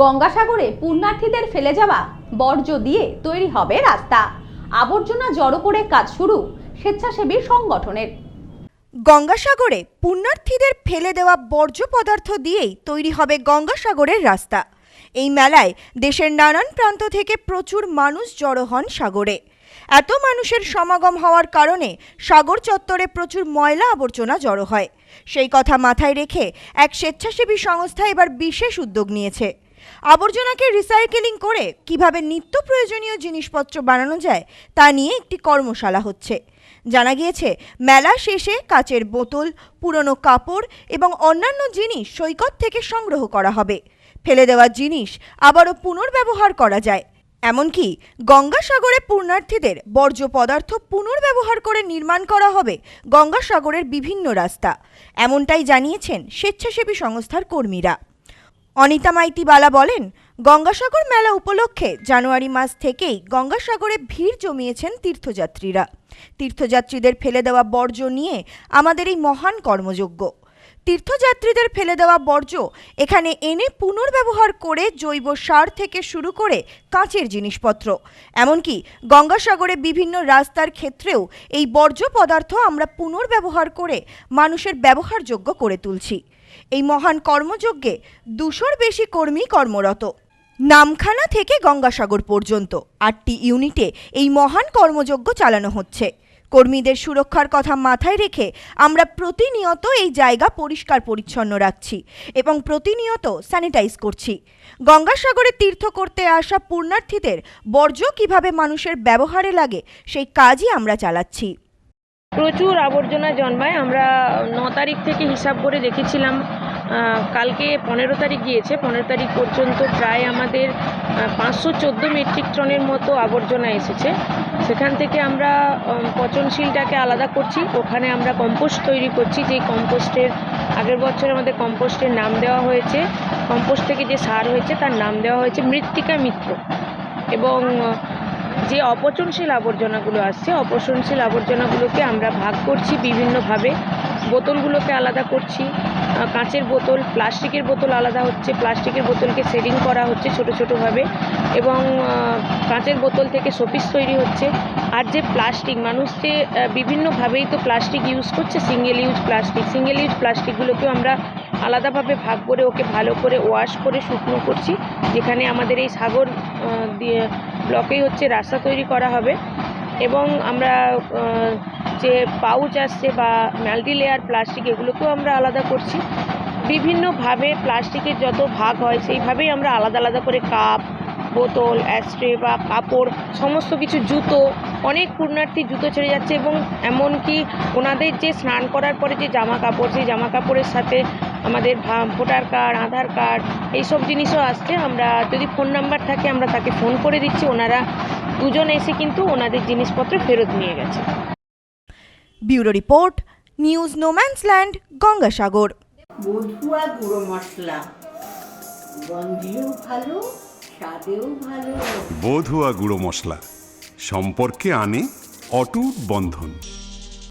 গঙ্গাসাগরে পুণ্যার্থীদের ফেলে যাওয়া বর্জ্য দিয়ে তৈরি হবে রাস্তা। আবর্জনা জড়ো করে কাজ শুরু স্বেচ্ছাসেবী সংগঠনের। গঙ্গাসাগরে পুণ্যার্থীদের ফেলে দেওয়া বর্জ্য পদার্থ দিয়েই তৈরি হবে গঙ্গাসাগরের রাস্তা। এই মেলায় দেশের নানান প্রান্ত থেকে প্রচুর মানুষ জড়ো হন সাগরে। এত মানুষের সমাগম হওয়ার কারণে সাগর চত্বরে প্রচুর ময়লা আবর্জনা জড়ো হয়। সেই কথা মাথায় রেখে এক স্বেচ্ছাসেবী সংস্থা এবার বিশেষ উদ্যোগ নিয়েছে। আবর্জনাকে রিসাইকেলিং করে কীভাবে নিত্য প্রয়োজনীয় জিনিসপত্র বানানো যায় তা নিয়ে একটি কর্মশালা হচ্ছে। জানা গিয়েছে, মেলা শেষে কাচের বোতল, পুরনো কাপড় এবং অন্যান্য জিনিস সৈকত থেকে সংগ্রহ করা হবে। ফেলে দেওয়া জিনিস আবারও পুনর্ব্যবহার করা যায়। এমনকি গঙ্গাসাগরে পূর্ণার্থীদের বর্জ্য পদার্থ পুনর্ব্যবহার করে নির্মাণ করা হবে গঙ্গাসাগরের বিভিন্ন রাস্তা। এমনটাই জানিয়েছেন স্বেচ্ছাসেবী সংস্থার কর্মীরা। অনিতা মাইতি বালা বলেন, গঙ্গাসাগর মেলা উপলক্ষে জানুয়ারি মাস থেকেই গঙ্গাসাগরে ভিড় জমিয়েছেন তীর্থযাত্রীরা। তীর্থযাত্রীদের ফেলে দেওয়া বর্জ্য নিয়ে আমাদের এই মহান কর্মযোগ্য তীর্থযাত্রীদের ফেলে দেওয়া বর্জ্য এখানে এনে পুনর্ব্যবহার করে জৈব সার থেকে শুরু করে কাঁচের জিনিসপত্র। এমনকি গঙ্গাসাগরে বিভিন্ন রাস্তার ক্ষেত্রেও এই বর্জ্য পদার্থ আমরা পুনর্ব্যবহার করে মানুষের ব্যবহারযোগ্য করে তুলছি। এই মহান কর্মযজ্ঞে দুশোর বেশি কর্মী কর্মরত। নামখানা থেকে গঙ্গাসাগর পর্যন্ত আটটি ইউনিটে এই মহান কর্মযজ্ঞ চালানো হচ্ছে। কর্মীদের সুরক্ষার কথা মাথায় রেখে আমরা প্রতিনিয়ত এই জায়গা পরিষ্কার পরিচ্ছন্ন রাখছি এবং প্রতিনিয়ত স্যানিটাইজ করছি। গঙ্গাসাগরে তীর্থ করতে আসা পূর্ণার্থীদের বর্জ্য কীভাবে মানুষের ব্যবহারে লাগে, সেই কাজই আমরা চালাচ্ছি। প্রচুর আবর্জনা জন্মায়। আমরা ন তারিখ থেকে হিসাব করে দেখেছিলাম কালকে পনেরো তারিখ গিয়েছে। পনেরো তারিখ পর্যন্ত প্রায় আমাদের পাঁচশো চোদ্দ মেট্রিক টনের মতো আবর্জনা এসেছে। সেখান থেকে আমরা পচনশীলটাকে আলাদা করছি। ওখানে আমরা কম্পোস্ট তৈরি করছি। যেই কম্পোস্টের, আগের বছর আমাদের কম্পোস্টের নাম দেওয়া হয়েছে। কম্পোস্ট থেকে যে সার হয়েছে, তার নাম দেওয়া হয়েছে মৃত্তিকা মিত্র। এবং যে অপচনশীল আবর্জনাগুলো আসছে, অপচনশীল আবর্জনাগুলোকে আমরা ভাগ করছি বিভিন্নভাবে। বোতলগুলোকে আলাদা করছি। কাঁচের বোতল, প্লাস্টিকের বোতল আলাদা হচ্ছে। প্লাস্টিকের বোতলকে শেডিং করা হচ্ছে ছোট ছোটোভাবে এবং কাঁচের বোতল থেকে শোপিস তৈরি হচ্ছে। আর যে প্লাস্টিক, মানুষ যে বিভিন্নভাবেই তো প্লাস্টিক ইউজ করছে, single use plastic. Single use প্লাস্টিকগুলোকেও আমরা আলাদাভাবে ভাগ করে ওকে ভালো করে ওয়াশ করে শুকনো করছি। যেখানে আমাদের এই সাগর দিয়ে ব্লকেই হচ্ছে রাস্তা তৈরি করা হবে। এবং আমরা যে পাউচ আসছে বা মাল্টি লেয়ার প্লাস্টিক এগুলোকেও আমরা আলাদা করছি। বিভিন্নভাবে প্লাস্টিকের যত ভাগ হয়, সেইভাবেই আমরা আলাদা আলাদা করে কাপ বোতল অ্যাস্ট্রে বা কাপড়, সমস্ত কিছু জুতো, অনেক পূর্ণার্থী জুতো ছেড়ে যাচ্ছে। এবং এমনকি ওনাদের যে স্নান করার পরে যে জামা কাপড়, সেই জামা কাপড়ের সাথে আমাদের ভোটার কার্ড আধার কার্ড এইসব জিনিসও আসছে। আমরা যদি ফোন নাম্বার থাকে আমরা তাকে ফোন করে দিচ্ছি। ওনারা দুজন এসে কিন্তু ওনাদের জিনিসপত্র ফেরত নিয়ে গেছে। Bureau report news no man's land Gangasagar. Madhuya গুঁড়ো মশলা। গন্ধেও ভালো স্বাদেও ভালো। বধুয়া গুঁড়ো মশলা। সম্পর্কে আনে অটুট বন্ধন।